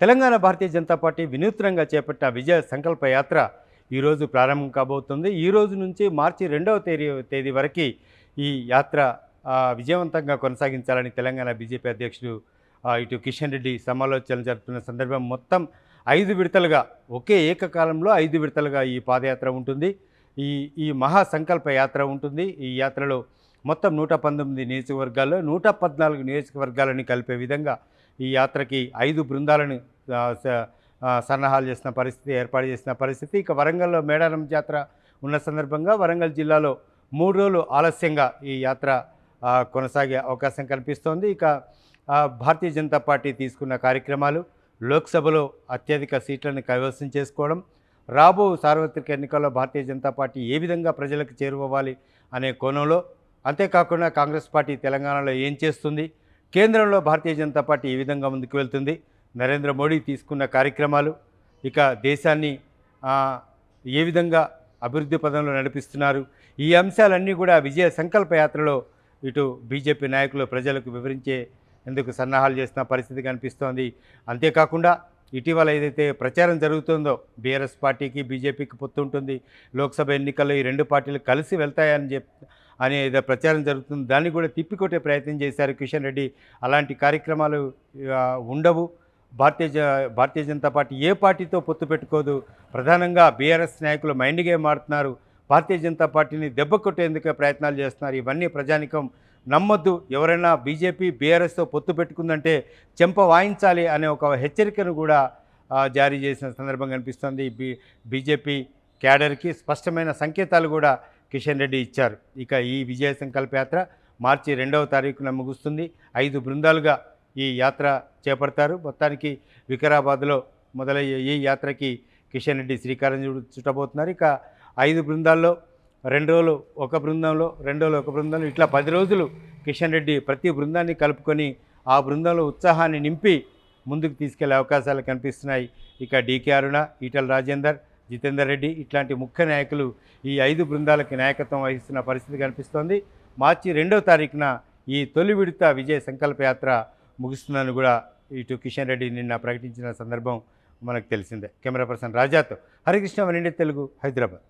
Telangana Bharatiya Janata party వినూత్నంగా చేపట్టిన విజయ సంకల్ప యాత్ర ఈరోజు ప్రారంభం కాబోతుంది. ఈ రోజు నుంచి మార్చి రెండవ తేదీ తేదీ వరకు ఈ యాత్ర విజయవంతంగా కొనసాగించాలని తెలంగాణ బీజేపీ అధ్యక్షుడు ఇటు కిషన్ రెడ్డి సమాలోచనలు జరుపుతున్న సందర్భం మొత్తం ఐదు విడతలుగా ఒకే ఏకకాలంలో ఐదు విడతలుగా ఈ పాదయాత్ర ఉంటుంది. ఈ ఈ మహా సంకల్ప యాత్ర ఉంటుంది. ఈ యాత్రలో మొత్తం నూట పంతొమ్మిది నియోజకవర్గాల్లో నూట పద్నాలుగు నియోజకవర్గాలను కలిపే విధంగా ఈ యాత్రకి ఐదు బృందాలను సన్నాహాలు చేసిన పరిస్థితి ఏర్పాటు చేసిన పరిస్థితి. ఇక వరంగల్లో మేడారం జాతర ఉన్న సందర్భంగా వరంగల్ జిల్లాలో మూడు రోజులు ఆలస్యంగా ఈ యాత్ర కొనసాగే అవకాశం కనిపిస్తోంది ఇక భారతీయ జనతా పార్టీ తీసుకున్న కార్యక్రమాలు లోక్సభలో అత్యధిక సీట్లను కైవసం చేసుకోవడం రాబో సార్వత్రిక ఎన్నికల్లో భారతీయ జనతా పార్టీ ఏ విధంగా ప్రజలకు చేరువవ్వాలి అనే కోణంలో అంతేకాకుండా కాంగ్రెస్ పార్టీ తెలంగాణలో ఏం చేస్తుంది కేంద్రంలో భారతీయ జనతా పార్టీ ఏ విధంగా ముందుకు వెళ్తుంది నరేంద్ర మోడీ తీసుకున్న కార్యక్రమాలు ఇక దేశాన్ని ఏ విధంగా అభివృద్ధి పదంలో నడిపిస్తున్నారు ఈ అంశాలన్నీ కూడా విజయ సంకల్ప యాత్రలో ఇటు బీజేపీ నాయకులు ప్రజలకు వివరించే ఎందుకు సన్నాహాలు చేస్తున్న పరిస్థితి కనిపిస్తోంది. అంతేకాకుండా ఇటీవల ఏదైతే ప్రచారం జరుగుతుందో బీఆర్ఎస్ పార్టీకి బీజేపీకి పొత్తు ఉంటుంది. లోక్సభ ఎన్నికల్లో ఈ రెండు పార్టీలు కలిసి వెళ్తాయని చెప్ అనే ఏదో ప్రచారం జరుగుతుంది. దాన్ని కూడా తిప్పికొట్టే ప్రయత్నం చేశారు కిషన్ రెడ్డి. అలాంటి కార్యక్రమాలు ఉండవు. భారతీయ జ భారతీయ జనతా పార్టీ ఏ పార్టీతో పొత్తు పెట్టుకోదు. ప్రధానంగా బీఆర్ఎస్ నాయకులు మైండ్ గేమ్ ఆడుతున్నారు భారతీయ జనతా పార్టీని దెబ్బ కొట్టేందుకే ప్రయత్నాలు చేస్తున్నారు. ఇవన్నీ ప్రజానికం నమ్మొద్దు. ఎవరైనా బీజేపీ బీఆర్ఎస్తో పొత్తు పెట్టుకుందంటే చెంప వాయించాలి అనే ఒక హెచ్చరికను కూడా జారీ చేసిన సందర్భం కనిపిస్తుంది బీ బీజేపీ క్యాడర్కి స్పష్టమైన సంకేతాలు కూడా కిషన్ రెడ్డి ఇచ్చారు. ఇక ఈ విజయ సంకల్ప యాత్ర మార్చి రెండవ తారీఖున ముగుస్తుంది. ఐదు బృందాలుగా ఈ యాత్ర చేపడతారు. మొత్తానికి వికారాబాద్లో మొదలయ్యే ఈ యాత్రకి కిషన్ రెడ్డి శ్రీకారం చుట్టబోతున్నారు. ఇక ఐదు బృందాల్లో రెండు రోజులు ఒక బృందంలో రెండు రోజులు ఒక బృందంలో ఇట్లా పది రోజులు కిషన్ రెడ్డి ప్రతి బృందాన్ని కలుపుకొని ఆ బృందంలో ఉత్సాహాన్ని నింపి ముందుకు తీసుకెళ్ళే అవకాశాలు కనిపిస్తున్నాయి. ఇక డీకే అరుణ ఈటల రాజేందర్ జితేందర్ రెడ్డి ఇట్లాంటి ముఖ్య నాయకులు ఈ ఐదు బృందాలకి నాయకత్వం వహిస్తున్న పరిస్థితి కనిపిస్తోంది. మార్చి రెండవ తారీఖున ఈ తొలి విడత విజయ సంకల్ప యాత్ర ముగిస్తుందని కూడా ఇటు కిషన్ రెడ్డి నిన్న ప్రకటించిన సందర్భం మనకు తెలిసిందే. కెమెరా పర్సన్ రాజాతో హరికృష్ణ వనిండి తెలుగు హైదరాబాద్.